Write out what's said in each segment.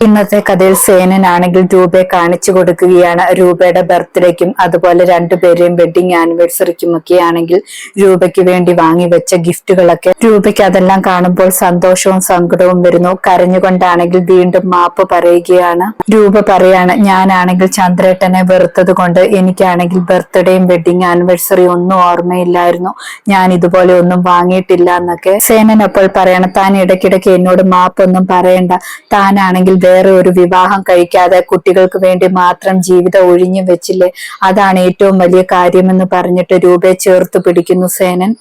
ഇന്നത്തെ കഥയിൽ സേനനാണെങ്കിൽ രൂപയെ കാണിച്ചു കൊടുക്കുകയാണ്. രൂപയുടെ ബർത്ത്ഡേക്കും അതുപോലെ രണ്ടുപേരെയും വെഡിങ് ആനിവേഴ്സറിക്കും ഒക്കെ ആണെങ്കിൽ രൂപയ്ക്ക് വേണ്ടി വാങ്ങി വെച്ച ഗിഫ്റ്റുകളൊക്കെ രൂപയ്ക്ക് അതെല്ലാം കാണുമ്പോൾ സന്തോഷവും സങ്കടവും വരുന്നു. കരഞ്ഞുകൊണ്ടാണെങ്കിൽ വീണ്ടും മാപ്പ് പറയുകയാണ്. രൂപ പറയാണ് ഞാനാണെങ്കിൽ ചന്ദ്രേട്ടനെ വെറുത്തത് കൊണ്ട് എനിക്കാണെങ്കിൽ ബർത്ത്ഡേയും വെഡിങ് ആനിവേഴ്സറിയും ഒന്നും ഓർമ്മയില്ലായിരുന്നു. ഞാൻ ഇതുപോലെ ഒന്നും വാങ്ങിയിട്ടില്ല എന്നൊക്കെ സേനൻ അപ്പോൾ പറയണം താൻ ഇടയ്ക്കിടയ്ക്ക് എന്നോട് മാപ്പൊന്നും പറയണ്ട. താനാണെങ്കിൽ വേറെ ഒരു വിവാഹം കഴിക്കാതെ കുട്ടികൾക്ക് വേണ്ടി മാത്രം ജീവിതം ഒഴിഞ്ഞു വെച്ചില്ലേ? അതാണ് ഏറ്റവും വലിയ കാര്യമെന്ന് പറഞ്ഞിട്ട് രൂപയെ ചേർത്ത് പിടിക്കുന്നു സേനൻ.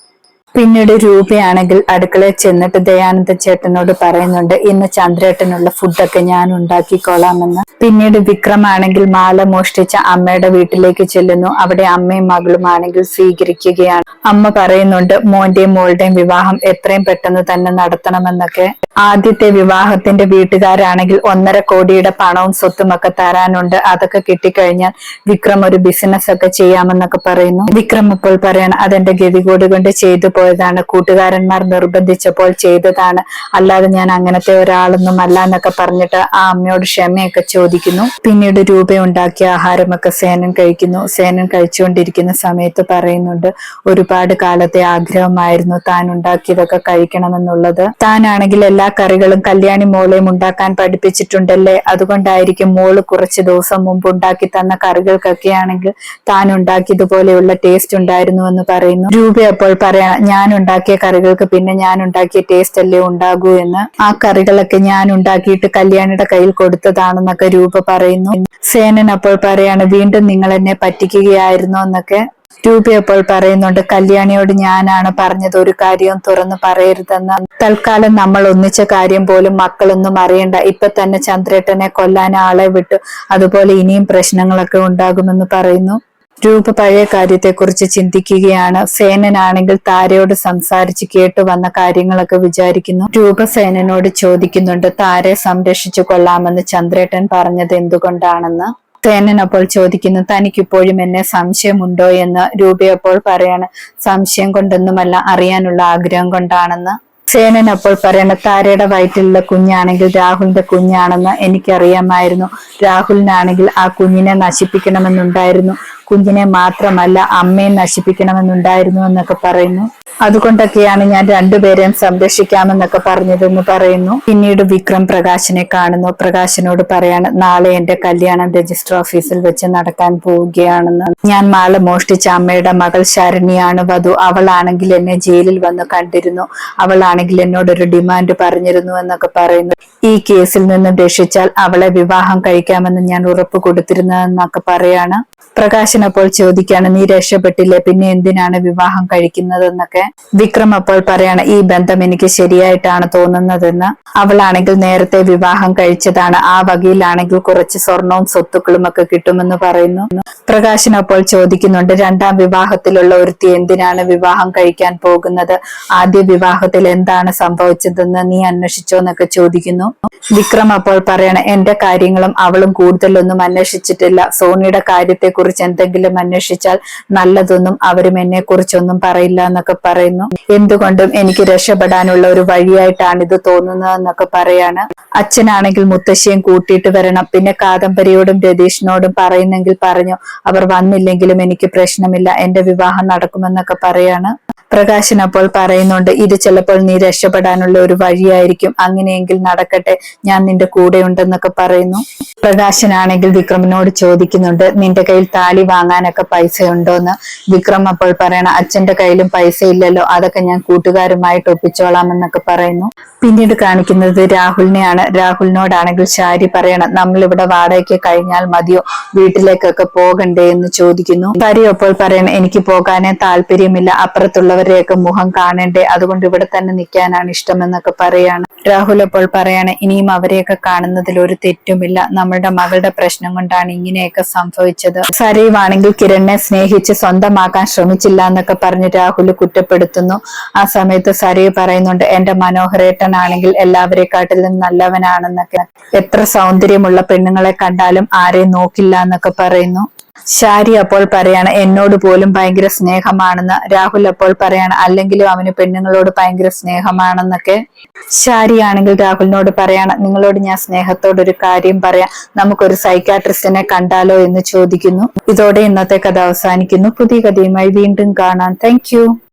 പിന്നീട് രൂപയാണെങ്കിൽ അടുക്കളയിൽ ചെന്നിട്ട് ദയാനന്ദ ചേട്ടനോട് പറയുന്നുണ്ട് ഇന്ന് ചന്ദ്രേട്ടനുള്ള ഫുഡൊക്കെ ഞാൻ ഉണ്ടാക്കിക്കോളാമെന്ന്. പിന്നീട് വിക്രമാണെങ്കിൽ മാല മോഷ്ടിച്ച അമ്മയുടെ വീട്ടിലേക്ക് ചെല്ലുന്നു. അവിടെ അമ്മയും മകളും ആണെങ്കിൽ സ്വീകരിക്കുകയാണ്. അമ്മ പറയുന്നുണ്ട് മോന്റെയും മോളുടെയും വിവാഹം എത്രയും പെട്ടെന്ന് തന്നെ നടത്തണമെന്നൊക്കെ. ആദ്യത്തെ വിവാഹത്തിന്റെ വീട്ടുകാരാണെങ്കിൽ ഒന്നര കോടിയുടെ പണവും സ്വത്തും ഒക്കെ തരാനുണ്ട്. അതൊക്കെ കിട്ടിക്കഴിഞ്ഞാൽ വിക്രം ഒരു ബിസിനസ് ഒക്കെ ചെയ്യാമെന്നൊക്കെ പറയുന്നു. വിക്രം ഇപ്പോൾ പറയണം അതെന്റെ ഗതികോട് കൊണ്ട് ചെയ്തു പോയതാണ്. കൂട്ടുകാരന്മാർ നിർബന്ധിച്ചപ്പോൾ ചെയ്തതാണ്. അല്ലാതെ ഞാൻ അങ്ങനത്തെ ഒരാളൊന്നും അല്ല എന്നൊക്കെ പറഞ്ഞിട്ട് ആ അമ്മയോട് ക്ഷമയൊക്കെ ചോദിക്കുന്നു. പിന്നീട് രൂപ ഉണ്ടാക്കിയ ആഹാരമൊക്കെ സേനൻ കഴിക്കുന്നു. സേനൻ കഴിച്ചുകൊണ്ടിരിക്കുന്ന സമയത്ത് പറയുന്നുണ്ട് ഒരുപാട് കാലത്തെ ആഗ്രഹമായിരുന്നു താൻ ഉണ്ടാക്കിയതൊക്കെ കഴിക്കണമെന്നുള്ളത്. താനാണെങ്കിൽ എല്ലാ കറികളും കല്യാണി മോളെയും ഉണ്ടാക്കാൻ പഠിപ്പിച്ചിട്ടുണ്ടല്ലേ? അതുകൊണ്ടായിരിക്കും മോൾ കുറച്ച് ദിവസം മുമ്പ് ഉണ്ടാക്കി തന്ന കറികൾക്കൊക്കെ ആണെങ്കിൽ താൻ ഉണ്ടാക്കിയതുപോലെയുള്ള ടേസ്റ്റ് ഉണ്ടായിരുന്നു എന്ന് പറയുന്നു. രൂപ അപ്പോൾ പറയാ ഞാൻ ഉണ്ടാക്കിയ കറികൾക്ക് പിന്നെ ഞാൻ ഉണ്ടാക്കിയ ടേസ്റ്റ് അല്ലേ ഉണ്ടാകൂ എന്ന്. ആ കറികളൊക്കെ ഞാൻ ഉണ്ടാക്കിയിട്ട് കല്യാണിയുടെ കയ്യിൽ കൊടുത്തതാണെന്നൊക്കെ രൂപ പറയുന്നു. സേനൻ അപ്പോൾ പറയാണ് വീണ്ടും നിങ്ങൾ എന്നെ പറ്റിക്കുകയായിരുന്നു എന്നൊക്കെ രൂപ അപ്പോൾ പറയുന്നുണ്ട് കല്യാണിയോട് ഞാനാണ് പറഞ്ഞത് ഒരു കാര്യവും തുറന്നു പറയരുതെന്ന്. തൽക്കാലം നമ്മൾ ഒന്നിച്ച കാര്യം പോലും മക്കളൊന്നും അറിയണ്ട. ഇപ്പൊ തന്നെ ചന്ദ്രേട്ടനെ കൊല്ലാൻ ആളെ വിട്ടു. അതുപോലെ ഇനിയും പ്രശ്നങ്ങളൊക്കെ ഉണ്ടാകുമെന്ന് പറയുന്നു. രൂപ പഴയ കാര്യത്തെക്കുറിച്ച് ചിന്തിക്കുകയാണ്. സേനനാണെങ്കിൽ താരയോട് സംസാരിച്ച് കേട്ടു വന്ന കാര്യങ്ങളൊക്കെ വിചാരിക്കുന്നു. രൂപ സേനനോട് ചോദിക്കുന്നുണ്ട് താരെ സംരക്ഷിച്ചു കൊള്ളാമെന്ന് ചന്ദ്രേട്ടൻ പറഞ്ഞത് എന്തുകൊണ്ടാണെന്ന്? സേനൻ അപ്പോൾ ചോദിക്കുന്നു തനിക്കിപ്പോഴും എന്നെ സംശയമുണ്ടോ? എന്ന് രൂപയപ്പോൾ പറയാണ് സംശയം കൊണ്ടൊന്നുമല്ല അറിയാനുള്ള ആഗ്രഹം കൊണ്ടാണെന്ന്. സേനൻ അപ്പോൾ പറയണ താരയുടെ വയറ്റിലുള്ള കുഞ്ഞാണെങ്കിൽ രാഹുലിന്റെ കുഞ്ഞാണെന്ന് എനിക്കറിയാമായിരുന്നു. രാഹുലിനാണെങ്കിൽ ആ കുഞ്ഞിനെ നശിപ്പിക്കണമെന്നുണ്ടായിരുന്നു. കുഞ്ഞിനെ മാത്രമല്ല അമ്മയെ നശിപ്പിക്കണമെന്നുണ്ടായിരുന്നു എന്നൊക്കെ പറയുന്നു. അതുകൊണ്ടൊക്കെയാണ് ഞാൻ രണ്ടുപേരെയും സംരക്ഷിക്കാമെന്നൊക്കെ പറഞ്ഞതെന്ന് പറയുന്നു. പിന്നീട് വിക്രം പ്രകാശിനെ കാണുന്നു. പ്രകാശിനോട് പറയാണ് നാളെ എന്റെ കല്യാണം രജിസ്റ്റർ ഓഫീസിൽ വെച്ച് നടക്കാൻ പോവുകയാണെന്ന്. ഞാൻ മാല മോഷ്ടിച്ച അമ്മയുടെ മകൾ ശരണിയാണ് വധു. അവളാണെങ്കിൽ എന്നെ ജയിലിൽ വന്ന് കണ്ടിരുന്നു. അവളാണെങ്കിൽ എന്നോട് ഒരു ഡിമാൻഡ് പറഞ്ഞിരുന്നു എന്നൊക്കെ പറയുന്നു. ഈ കേസിൽ നിന്ന് രക്ഷിച്ചാൽ അവളെ വിവാഹം കഴിക്കാമെന്ന് ഞാൻ ഉറപ്പ് കൊടുത്തിരുന്നതെന്നൊക്കെ പറയാണ്. പ്രകാശൻ അപ്പോൾ ചോദിക്കാണ് നീ രക്ഷപ്പെട്ടില്ലേ? പിന്നെ എന്തിനാണ് വിവാഹം കഴിക്കുന്നതെന്നൊക്കെ? വിക്രം അപ്പോൾ പറയാണ് ഈ ബന്ധം എനിക്ക് ശരിയായിട്ടാണ് തോന്നുന്നതെന്ന്. അവളാണെങ്കിൽ നേരത്തെ വിവാഹം കഴിച്ചതാണ്. ആ വകയിലാണെങ്കിൽ കുറച്ച് സ്വർണവും സ്വത്തുക്കളും ഒക്കെ കിട്ടുമെന്ന് പറയുന്നു. പ്രകാശൻ അപ്പോൾ ചോദിക്കുന്നുണ്ട് രണ്ടാം വിവാഹത്തിലുള്ള ഒരുത്തി എന്തിനാണ് വിവാഹം കഴിക്കാൻ പോകുന്നത്? ആദ്യ വിവാഹത്തിൽ എന്താണ് സംഭവിച്ചതെന്ന് നീ അന്വേഷിച്ചോ എന്നൊക്കെ ചോദിക്കുന്നു. വിക്രം അപ്പോൾ പറയണ എന്റെ കാര്യങ്ങളും അവളും കൂടുതലൊന്നും അന്വേഷിച്ചിട്ടില്ല. സോണിയുടെ കാര്യത്തെക്കുറിച്ച് എന്തെങ്കിലും അന്വേഷിച്ചാൽ നല്ലതൊന്നും അവരും എന്നെ കുറിച്ചൊന്നും പറയില്ല എന്നൊക്കെ പറയുന്നു. എന്തുകൊണ്ടും എനിക്ക് രക്ഷപ്പെടാനുള്ള ഒരു വഴിയായിട്ടാണ് ഇത് തോന്നുന്നത് എന്നൊക്കെ പറയാണ്. അച്ഛനാണെങ്കിൽ മുത്തശ്ശിയും കൂട്ടിയിട്ട് വരണം. പിന്നെ കാദംബരിയോടും രതീഷിനോടും പറയുന്നെങ്കിൽ പറഞ്ഞു അവർ വന്നില്ലെങ്കിലും എനിക്ക് പ്രശ്നമില്ല. എന്റെ വിവാഹം നടക്കുമെന്നൊക്കെ പറയാണ്. പ്രകാശൻ അപ്പോൾ പറയുന്നുണ്ട് ഇത് ചിലപ്പോൾ നീ രക്ഷപ്പെടാനുള്ള ഒരു വഴിയായിരിക്കും. അങ്ങനെയെങ്കിൽ നടക്കട്ടെ. ഞാൻ നിന്റെ കൂടെ ഉണ്ടെന്നൊക്കെ പറയുന്നു. പ്രകാശനാണെങ്കിൽ വിക്രമിനോട് ചോദിക്കുന്നുണ്ട് നിന്റെ കയ്യിൽ താലി വാങ്ങാനൊക്കെ പൈസ ഉണ്ടോന്ന് വിക്രം അപ്പോൾ പറയണ അച്ഛന്റെ കയ്യിലും പൈസ ഇല്ലല്ലോ അതൊക്കെ ഞാൻ കൂട്ടുകാരുമായിട്ട് ഒപ്പിച്ചോളാം എന്നൊക്കെ പറയുന്നു. പിന്നീട് കാണിക്കുന്നത് രാഹുലിനെയാണ്. രാഹുലിനോടാണെങ്കിൽ ശാരി പറയണം നമ്മൾ ഇവിടെ വാടകയ്ക്ക് കഴിഞ്ഞാൽ മതിയോ? വീട്ടിലേക്കൊക്കെ പോകണ്ടേ എന്ന് ചോദിക്കുന്നു. ശാരി അപ്പോൾ പറയണം എനിക്ക് പോകാനേ താല്പര്യമില്ല. അപ്പുറത്തുള്ളവരെയൊക്കെ മുഖം കാണണ്ടേ? അതുകൊണ്ട് ഇവിടെ തന്നെ നിൽക്കാനാണ് ഇഷ്ടമെന്നൊക്കെ പറയാണ്. രാഹുൽ അപ്പോൾ പറയാണ് ഇനിയും അവരെയൊക്കെ കാണുന്നതിൽ ഒരു തെറ്റുമില്ല. നമ്മളുടെ മകളുടെ പ്രശ്നം കൊണ്ടാണ് ഇങ്ങനെയൊക്കെ സംഭവിച്ചത്. സരീവാണെങ്കിൽ കിരണിനെ സ്നേഹിച്ച് സ്വന്തമാക്കാൻ ശ്രമിച്ചില്ല എന്നൊക്കെ പറഞ്ഞ് രാഹുൽ കുറ്റപ്പെടുത്തുന്നു. ആ സമയത്ത് സരീവ് പറയുന്നുണ്ട് എന്റെ മനോഹരേട്ടനാണെങ്കിൽ എല്ലാവരെക്കാട്ടിലും നല്ലവനാണെന്നൊക്കെ. എത്ര സൗന്ദര്യമുള്ള പെണ്ണുങ്ങളെ കണ്ടാലും ആരെയും നോക്കില്ല എന്നൊക്കെ പറയുന്നു. ഷാരി അപ്പോൾ പറയാണ് എന്നോട് പോലും ഭയങ്കര സ്നേഹമാണെന്ന്. രാഹുൽ അപ്പോൾ പറയാണ് അല്ലെങ്കിലും അവന് പെണ്ണുങ്ങളോട് ഭയങ്കര സ്നേഹമാണെന്നൊക്കെ. ഷാരി ആണെങ്കിൽ രാഹുലിനോട് പറയാണ് നിങ്ങളോട് ഞാൻ സ്നേഹത്തോട് ഒരു കാര്യം പറയാം. നമുക്കൊരു സൈക്കാട്രിസ്റ്റിനെ കണ്ടാലോ എന്ന് ചോദിക്കുന്നു. ഇതോടെ ഇന്നത്തെ കഥ അവസാനിക്കുന്നു. പുതിയ കഥയുമായി വീണ്ടും കാണാം. താങ്ക്